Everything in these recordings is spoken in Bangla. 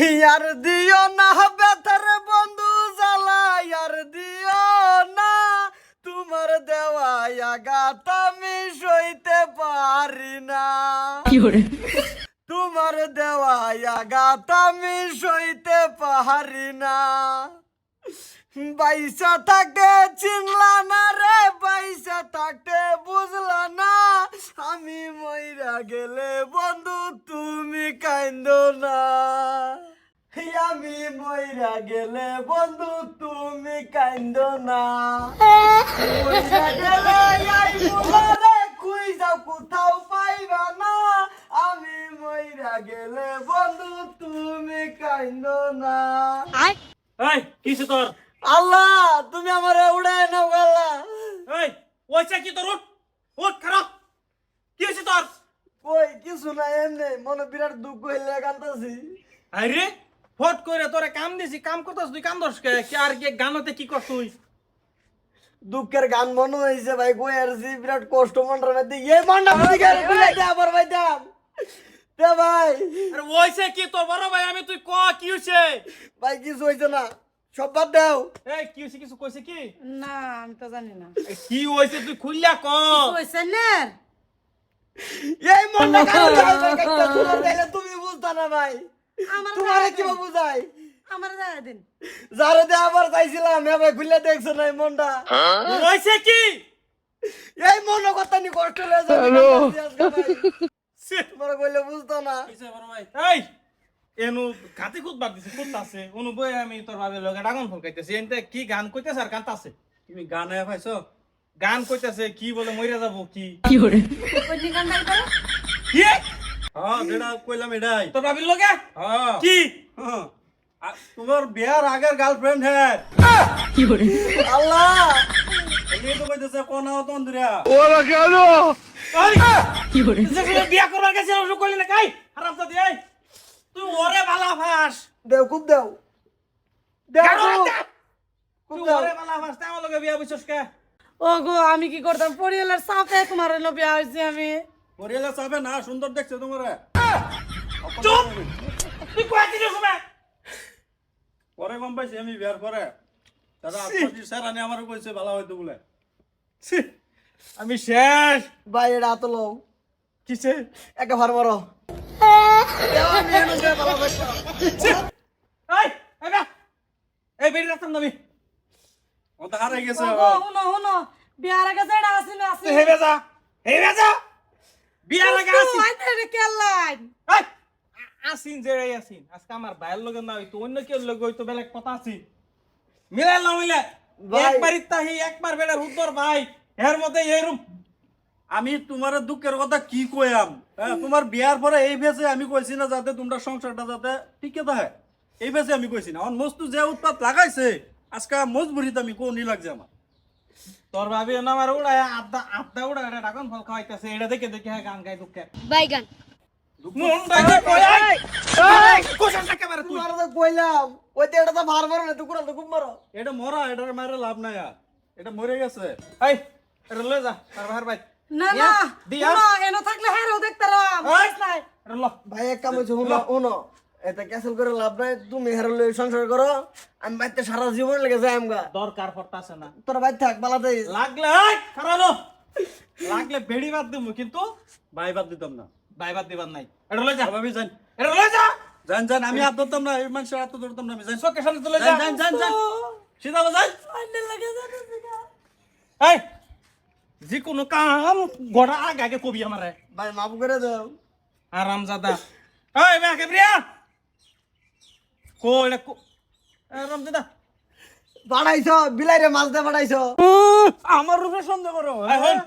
ইয়ার দিও না বেতার বন্ধু জ্বালা ইয়ার দিও না তোমার দেওয়া আঘাত আমি সইতে পারি না। তোমার দেওয়া আঘাত আমি সইতে পারি না। বাইসা থাকতে চিনলা না রে বাইসা থাকতে বুঝলা না। আমি মইরা গেলে বন্ধু মইরা গেলে বন্ধু তুমি কাইন্দ না। যাও কোথাও পাইবা না। আমি মইরা গেলে বন্ধু তুমি কাইন্দ না। এই কিসে তোর? আল্লাহ তুমি আমারে উড়ায় নাও আল্লাহ ওইটা কি তোর? উঠ উঠ খারাপ কি হয়েছে তোর? কই কিছু না এমনি মনে বিরাট দুঃখ হইলে কান্দাছি আরে ফট করে তোরে কাম দিছি কাম করতাস তুই কাম কে? কি আর কি গানতে কি করছ তুই? দুঃখের গান মনে হয়েছে ভাই কই আসছি বিরাট কষ্ট মনটার মধ্যে। এই মনটা দিকে বিলাই দে আবার ভাই দাম দে ভাই। আরে ওইছে কি তোর বড় ভাই? আমি তুই ক কি হইছে? ভাই কিছু হয়েছে না। সব বাদ দাও। এই কি হইছে কিছু কইছে কি? না আমি তো জানি না। কি হইছে তুই খুললা ক? কইছে না? এই মনটা দিলে তুমি বুঝতা না ভাই। তোমারে গায়ে কি দিন। বুঝাই? আমার জায়গা দিন। যারে দে আবার চাইছিলাম এ খুলে দেখছ না মনটা? হইছে কি? এই মন কথা নি কষ্ট হয়ে যাবে তোমার কইলে বুঝতো না। হইছে বড় ভাই এই এনু গাতি খুদ বাদ দিছে খুদ আছে। অনু বই আমি তোর ভাবে লগে ডাগন ফল কইতেছি। এনতে কি গান কইতেছে আর কান্তাছে তুমি গানে পাইছো গান কইতেছে কি বলে মইরা যাব কি? কান্দাই করে কি? হ্যাঁ যেটা কইলাম এটাই। তোর ভাবির লগে? হ্যাঁ। কি? হ্যাঁ। তোমার বিয়ার আগের গার্লফ্রেন্ড হ্যাঁ আল্লাহ! এমনি তো কইতেছে কোন বিয়া করবার গেছে ওসব করলি না কাই? হারাম তো দিয়ে তুই ওরে বালা ফাস। দেও খুব দেও। দেও। খুব। দেও। ওরে বালা ফাস তাই আমার লগে বিয়া কে? আমি কি করতাম? পরিয়ালের সাথে তোমার বিয়া হয়েছে আমি। পরিয়ালে চাবে না সুন্দর দেখছে তোমার। চুপ! তুই সময় পরে গম পাইছি আমি বিয়ার পরে। দাদা স্যার আনি আমারও কইছে ভালো হইতো বলে। আমি শেষ। এটা হাত লও কিসে? একে ভার মারো। এই বেরি রাখতাম আমি ও তো হারাই গেছে ও বিয়ার আগে যেটা হেবে যা হেবে যা। বিয়ার আগে আসি আইতে কেলাই এই আসিন যে রে আসিন। আজকে আমার ভাইয়ের লগে না হইতো অন্য কেউ লগে হইতো বেলেগ কথা আছি। মিলাই না মিলে। একবার ইত্তাহি একবার বেড়ার উত্তর ভাই। এর মধ্যে এরম আমি তোমার দুঃখের কথা কি কইয়াম? হ্যাঁ, তোমার বিয়ার পরে এই ভেসে আমি কইছি না যাতে তোমরা সংসারটা যাতে টিকে থাকে। এই ভেসে আমি কইছি না। আমার মস্তু যে উৎপাত লাগাইছে আজকে মজবুরিতে আমি কোনই লাগছে আমার। তোর ভাবি না আমার উড়ায় আড্ডা আড্ডা উড়া এটা ডাকন ফল খাওয়াইতেছে এটা দেখে দেখে হ্যাঁ গান গাই দুঃখে মন ওই তো এটা মারো না তুই কুড়াল তো খুব মারো। এটা মরা লাভ নাই এটা মরে গেছে। এই এটা লয়ে যা ভাই না না দিয়া। এনো থাকলে হেরো দেখতে রো বুঝছ নাই। ল। ভাই এক কাম শুনো এটা ক্যান্সেল করে লাভ নাই তুমি হেরো লই সংসার করো আমি বাইতে সারা জীবন লেগে যাই আমগা। দরকার পড়তাছে না। তোর বাইর থাক বালাতে লাগলে এই খারালো লাগলে বেড়ি বাদ দিমু কিন্তু ভাই বাদ দিতাম না। বাই বাদ দিবার নাই। এটা লয়ে যা। আমি জান এটা লয়ে যা। জান জান আমি হাত ধরতাম না এই মানুষের হাত ধরতাম না আমি জান চোখের সামনে তুলে যা। জান জান জান সিধা বাজান আইনে লাগে জানো এই যে কোনো কাম গড়া আগে আগে কবি আমারে। ভাই মাফ করে দাও। আরাম জাদা এই বে কেবরিয়া কো এটা কো আরাম দাদা বাড়াইছো বিলাইরে মাছ দে বাড়াইছো। আমার রূপে সন্দেহ করো এই হন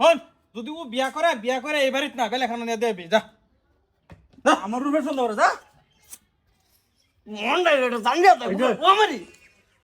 হন যদি ও বিয়া করে বিয়া করে বাড়িত না বেলে খানা নিয়ে দেবি যা। আমার রূপে সন্দেহ করো যা। মন ডাইরে জানিয়া তো ও মারি